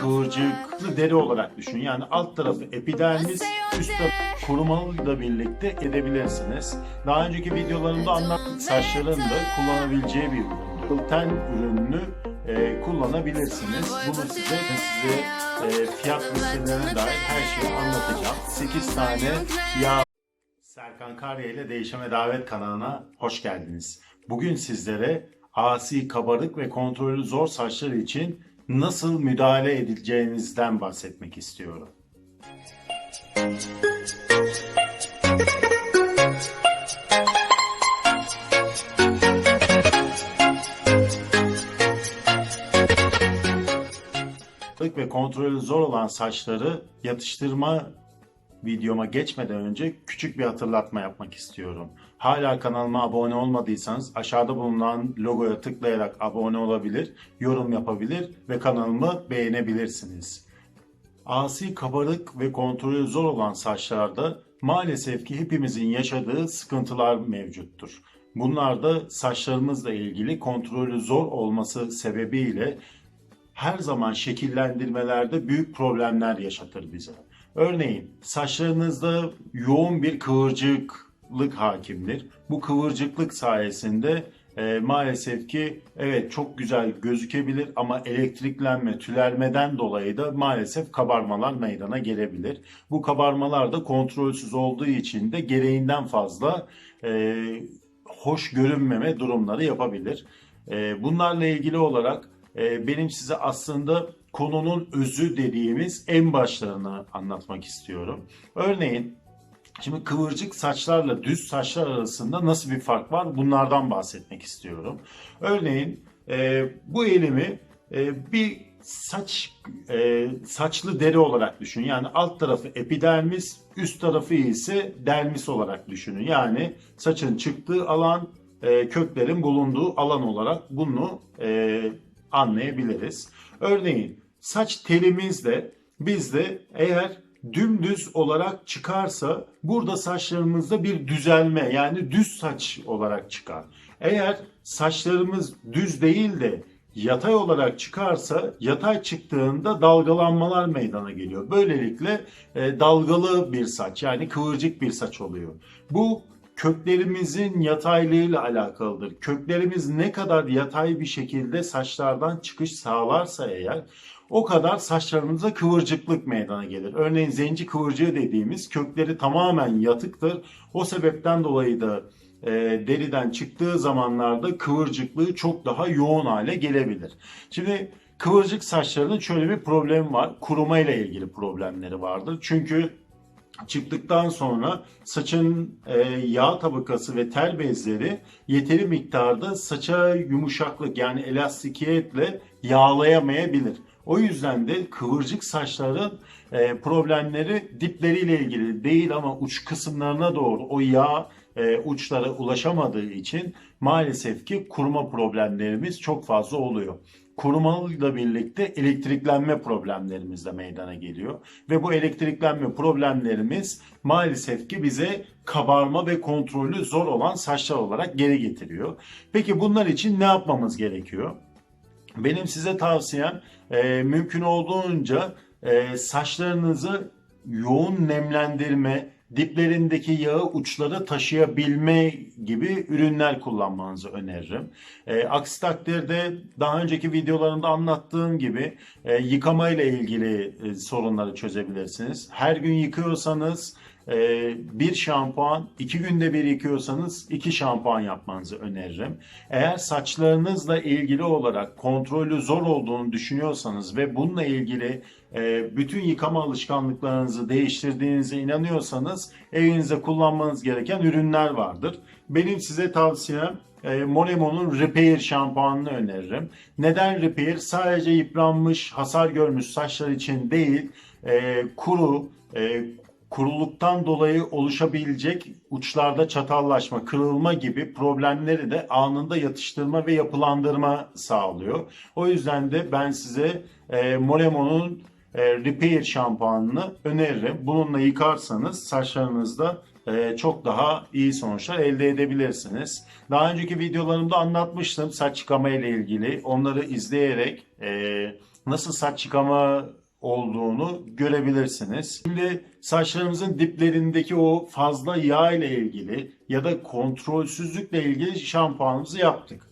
kıvırcıklı deri olarak düşün. Yani alt tarafı epidermis, üst tarafı korumalıyla birlikte edebilirsiniz. Daha önceki videolarımda anlattık saçların da kullanabileceği bir üründü. Ten ürününü e, kullanabilirsiniz. Bunu size size e, fiyat listelerine dair her şeyi anlatacağım. 8 tane yağ Serkan Karya ile Değişime Davet kanalına hoş geldiniz. Bugün sizlere asi, kabarık ve kontrolü zor saçlar için nasıl müdahale edileceğinizden bahsetmek istiyorum. Kabarık ve kontrolü zor olan saçları yatıştırma videoma geçmeden önce küçük bir hatırlatma yapmak istiyorum. Hala kanalıma abone olmadıysanız aşağıda bulunan logoya tıklayarak abone olabilir, yorum yapabilir ve kanalımı beğenebilirsiniz. Asi, kabarık ve kontrolü zor olan saçlarda maalesef ki hepimizin yaşadığı sıkıntılar mevcuttur. Bunlar da saçlarımızla ilgili kontrolü zor olması sebebiyle her zaman şekillendirmelerde büyük problemler yaşatır bize. Örneğin saçlarınızda yoğun bir kıvırcıklık hakimdir. Bu kıvırcıklık sayesinde e, maalesef ki evet çok güzel gözükebilir ama elektriklenme, tülermeden dolayı da maalesef kabarmalar meydana gelebilir. Bu kabarmalar da kontrolsüz olduğu için de gereğinden fazla e, hoş görünmeme durumları yapabilir. E, bunlarla ilgili olarak e, benim size aslında konunun özü dediğimiz en başlarını anlatmak istiyorum. Örneğin Şimdi kıvırcık saçlarla düz saçlar arasında nasıl bir fark var? Bunlardan bahsetmek istiyorum. Örneğin e, bu elimi e, bir saç e, saçlı deri olarak düşün. Yani alt tarafı epidermis, üst tarafı ise dermis olarak düşünün. Yani saçın çıktığı alan, e, köklerin bulunduğu alan olarak bunu e, anlayabiliriz. Örneğin saç telimizde bizde eğer dümdüz olarak çıkarsa burada saçlarımızda bir düzelme yani düz saç olarak çıkar. Eğer saçlarımız düz değil de yatay olarak çıkarsa yatay çıktığında dalgalanmalar meydana geliyor. Böylelikle e, dalgalı bir saç yani kıvırcık bir saç oluyor. Bu köklerimizin yataylığıyla alakalıdır. Köklerimiz ne kadar yatay bir şekilde saçlardan çıkış sağlarsa eğer o kadar saçlarımıza kıvırcıklık meydana gelir. Örneğin zenci kıvırcığı dediğimiz kökleri tamamen yatıktır. O sebepten dolayı da e, deriden çıktığı zamanlarda kıvırcıklığı çok daha yoğun hale gelebilir. Şimdi kıvırcık saçlarının şöyle bir problemi var. Kuruma ile ilgili problemleri vardır. Çünkü çıktıktan sonra saçın e, yağ tabakası ve tel bezleri yeteri miktarda saça yumuşaklık yani elastikiyetle yağlayamayabilir. O yüzden de kıvırcık saçların e, problemleri dipleriyle ilgili değil ama uç kısımlarına doğru o yağ e, uçlara ulaşamadığı için maalesef ki kuruma problemlerimiz çok fazla oluyor kurumalarıyla birlikte elektriklenme problemlerimiz de meydana geliyor. Ve bu elektriklenme problemlerimiz maalesef ki bize kabarma ve kontrolü zor olan saçlar olarak geri getiriyor. Peki bunlar için ne yapmamız gerekiyor? Benim size tavsiyem e, mümkün olduğunca e, saçlarınızı yoğun nemlendirme, diplerindeki yağı uçlara taşıyabilme gibi ürünler kullanmanızı öneririm. E, aksi takdirde daha önceki videolarımda anlattığım gibi e, yıkama ile ilgili e, sorunları çözebilirsiniz. Her gün yıkıyorsanız e, bir şampuan, iki günde bir yıkıyorsanız iki şampuan yapmanızı öneririm. Eğer saçlarınızla ilgili olarak kontrolü zor olduğunu düşünüyorsanız ve bununla ilgili e, bütün yıkama alışkanlıklarınızı değiştirdiğinize inanıyorsanız evinizde kullanmanız gereken ürünler vardır. Benim size tavsiyem e, Monemo'nun Repair şampuanını öneririm. Neden Repair? Sadece yıpranmış, hasar görmüş saçlar için değil, e, kuru, e, kuruluktan dolayı oluşabilecek uçlarda çatallaşma, kırılma gibi problemleri de anında yatıştırma ve yapılandırma sağlıyor. O yüzden de ben size e, Moremo'nun e, Repair şampuanını öneririm. Bununla yıkarsanız saçlarınızda e, çok daha iyi sonuçlar elde edebilirsiniz. Daha önceki videolarımda anlatmıştım saç yıkama ile ilgili. Onları izleyerek e, nasıl saç yıkama olduğunu görebilirsiniz. Şimdi saçlarımızın diplerindeki o fazla yağ ile ilgili ya da kontrolsüzlükle ilgili şampuanımızı yaptık.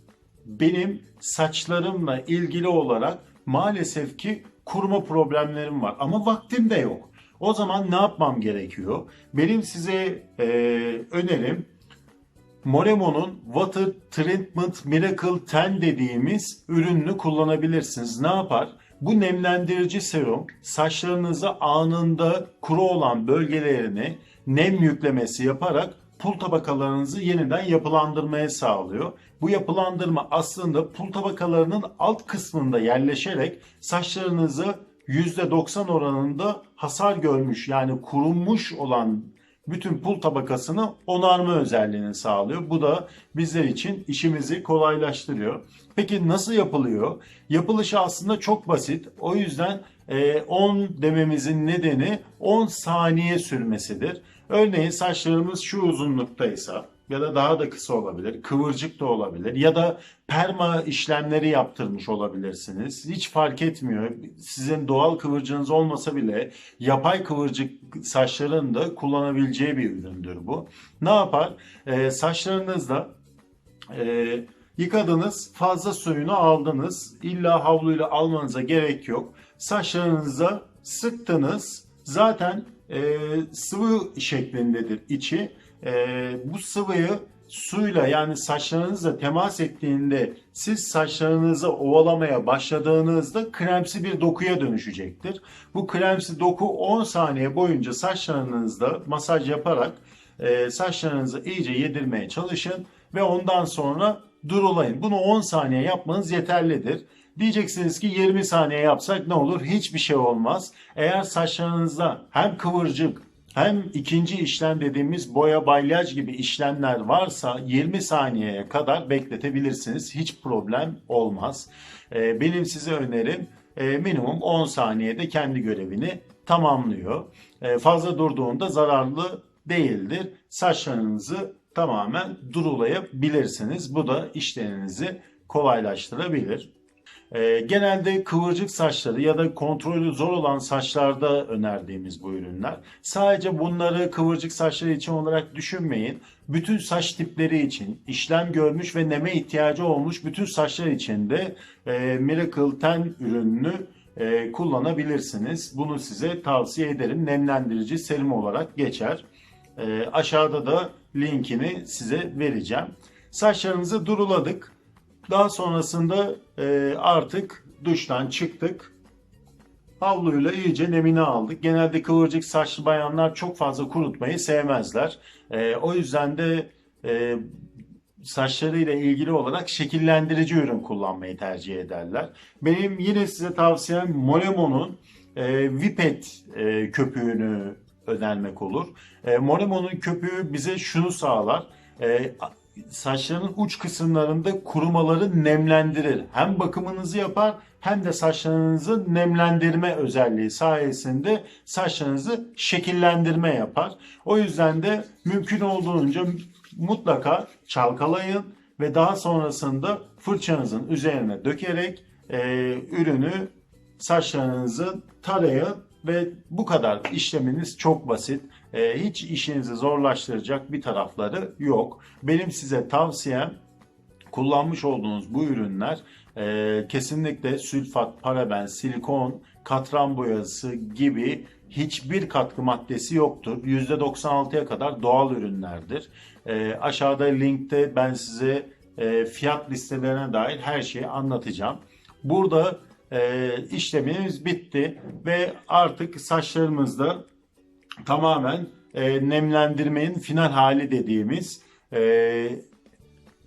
Benim saçlarımla ilgili olarak maalesef ki kuruma problemlerim var ama vaktim de yok. O zaman ne yapmam gerekiyor? Benim size e, önerim Moremo'nun Water Treatment Miracle 10 dediğimiz ürününü kullanabilirsiniz. Ne yapar? Bu nemlendirici serum saçlarınıza anında kuru olan bölgelerini nem yüklemesi yaparak pul tabakalarınızı yeniden yapılandırmaya sağlıyor. Bu yapılandırma aslında pul tabakalarının alt kısmında yerleşerek saçlarınızı %90 oranında hasar görmüş yani kurumuş olan bütün pul tabakasını onarma özelliğini sağlıyor. Bu da bizler için işimizi kolaylaştırıyor. Peki nasıl yapılıyor? Yapılışı aslında çok basit. O yüzden e, 10 dememizin nedeni 10 saniye sürmesidir. Örneğin saçlarımız şu uzunluktaysa ya da daha da kısa olabilir, kıvırcık da olabilir ya da perma işlemleri yaptırmış olabilirsiniz. Hiç fark etmiyor. Sizin doğal kıvırcığınız olmasa bile yapay kıvırcık saçların da kullanabileceği bir üründür bu. Ne yapar? Ee, saçlarınızda e, yıkadınız, fazla suyunu aldınız. İlla havluyla almanıza gerek yok. Saçlarınıza sıktınız. Zaten e, sıvı şeklindedir içi. E, bu sıvıyı suyla yani saçlarınızla temas ettiğinde siz saçlarınızı ovalamaya başladığınızda kremsi bir dokuya dönüşecektir. Bu kremsi doku 10 saniye boyunca saçlarınızda masaj yaparak e, saçlarınızı iyice yedirmeye çalışın ve ondan sonra durulayın. Bunu 10 saniye yapmanız yeterlidir. Diyeceksiniz ki 20 saniye yapsak ne olur? Hiçbir şey olmaz. Eğer saçlarınızda hem kıvırcık hem ikinci işlem dediğimiz boya balyaj gibi işlemler varsa 20 saniyeye kadar bekletebilirsiniz. Hiç problem olmaz. Ee, benim size önerim e, minimum 10 saniyede kendi görevini tamamlıyor. Ee, fazla durduğunda zararlı değildir. Saçlarınızı tamamen durulayabilirsiniz. Bu da işlerinizi kolaylaştırabilir. Ee, genelde kıvırcık saçları ya da kontrolü zor olan saçlarda önerdiğimiz bu ürünler. Sadece bunları kıvırcık saçları için olarak düşünmeyin. Bütün saç tipleri için, işlem görmüş ve neme ihtiyacı olmuş bütün saçlar için de e, Miracle 10 ürününü e, kullanabilirsiniz. Bunu size tavsiye ederim. Nemlendirici serum olarak geçer. E, aşağıda da linkini size vereceğim. Saçlarınızı duruladık. Daha sonrasında e, artık duştan çıktık. Havluyla iyice nemini aldık. Genelde kıvırcık saçlı bayanlar çok fazla kurutmayı sevmezler. E, o yüzden de e, saçlarıyla ilgili olarak şekillendirici ürün kullanmayı tercih ederler. Benim yine size tavsiyem Molemo'nun e, Vipet e, köpüğünü önermek olur. E, Molemo'nun köpüğü bize şunu sağlar. E, saçların uç kısımlarında kurumaları nemlendirir. Hem bakımınızı yapar hem de saçlarınızı nemlendirme özelliği sayesinde saçlarınızı şekillendirme yapar. O yüzden de mümkün olduğunca mutlaka çalkalayın ve daha sonrasında fırçanızın üzerine dökerek e, ürünü saçlarınızı tarayın ve bu kadar işleminiz çok basit. E, hiç işinizi zorlaştıracak bir tarafları yok. Benim size tavsiyem kullanmış olduğunuz bu ürünler e, kesinlikle sülfat, paraben, silikon, katran boyası gibi hiçbir katkı maddesi yoktur. %96'ya kadar doğal ürünlerdir. E, aşağıda linkte ben size e, fiyat listelerine dair her şeyi anlatacağım. Burada e, işlemimiz bitti ve artık saçlarımızda tamamen e, nemlendirmenin final hali dediğimiz e,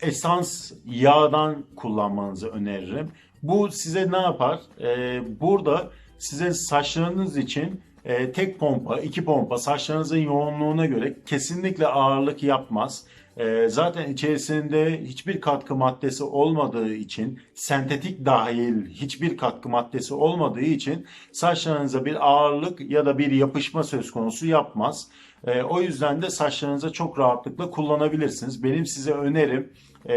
esans yağdan kullanmanızı öneririm. Bu size ne yapar? E, burada size saçlarınız için e, tek pompa, iki pompa saçlarınızın yoğunluğuna göre kesinlikle ağırlık yapmaz. Ee, zaten içerisinde hiçbir katkı maddesi olmadığı için, sentetik dahil hiçbir katkı maddesi olmadığı için saçlarınıza bir ağırlık ya da bir yapışma söz konusu yapmaz. Ee, o yüzden de saçlarınıza çok rahatlıkla kullanabilirsiniz. Benim size önerim e,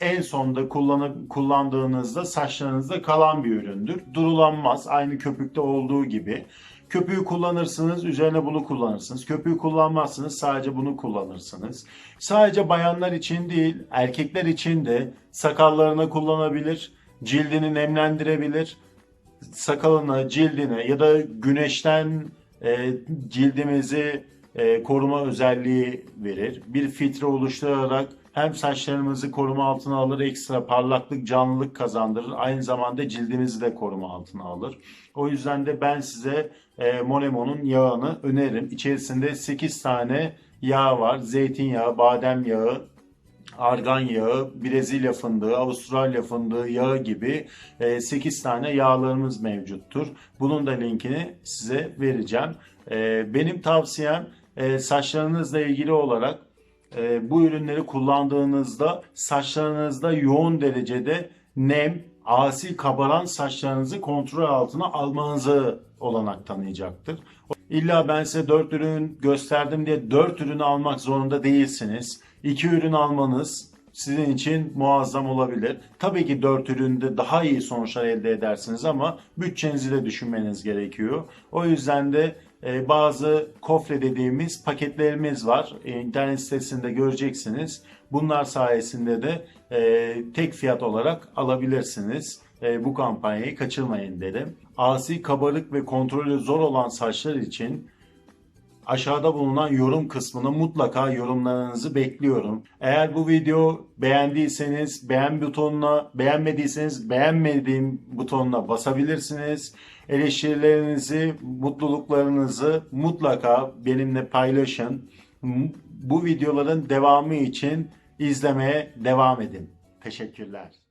en sonda kullanı, kullandığınızda saçlarınızda kalan bir üründür. Durulanmaz. Aynı köpükte olduğu gibi. Köpüğü kullanırsınız, üzerine bunu kullanırsınız. Köpüğü kullanmazsınız, sadece bunu kullanırsınız. Sadece bayanlar için değil, erkekler için de sakallarına kullanabilir, cildini nemlendirebilir, sakalına, cildine ya da güneşten e, cildimizi e, koruma özelliği verir. Bir filtre oluşturarak hem saçlarımızı koruma altına alır, ekstra parlaklık, canlılık kazandırır. Aynı zamanda cildimizi de koruma altına alır. O yüzden de ben size e, Monemo'nun yağını öneririm. İçerisinde 8 tane yağ var. Zeytinyağı, badem yağı, argan yağı, Brezilya fındığı, Avustralya fındığı yağı gibi 8 tane yağlarımız mevcuttur. Bunun da linkini size vereceğim. E, Benim tavsiyem e, saçlarınızla ilgili olarak e, bu ürünleri kullandığınızda saçlarınızda yoğun derecede nem, asi kabaran saçlarınızı kontrol altına almanızı olanak tanıyacaktır. İlla ben size 4 ürün gösterdim diye 4 ürünü almak zorunda değilsiniz. 2 ürün almanız sizin için muazzam olabilir. Tabii ki 4 üründe daha iyi sonuçlar elde edersiniz ama bütçenizi de düşünmeniz gerekiyor. O yüzden de e, bazı kofre dediğimiz paketlerimiz var. E, İnternet sitesinde göreceksiniz. Bunlar sayesinde de e, tek fiyat olarak alabilirsiniz. E, bu kampanyayı kaçırmayın derim. Asi kabarık ve kontrolü zor olan saçlar için aşağıda bulunan yorum kısmına mutlaka yorumlarınızı bekliyorum. Eğer bu video beğendiyseniz beğen butonuna, beğenmediyseniz beğenmediğim butonuna basabilirsiniz. Eleştirilerinizi, mutluluklarınızı mutlaka benimle paylaşın. Bu videoların devamı için izlemeye devam edin. Teşekkürler.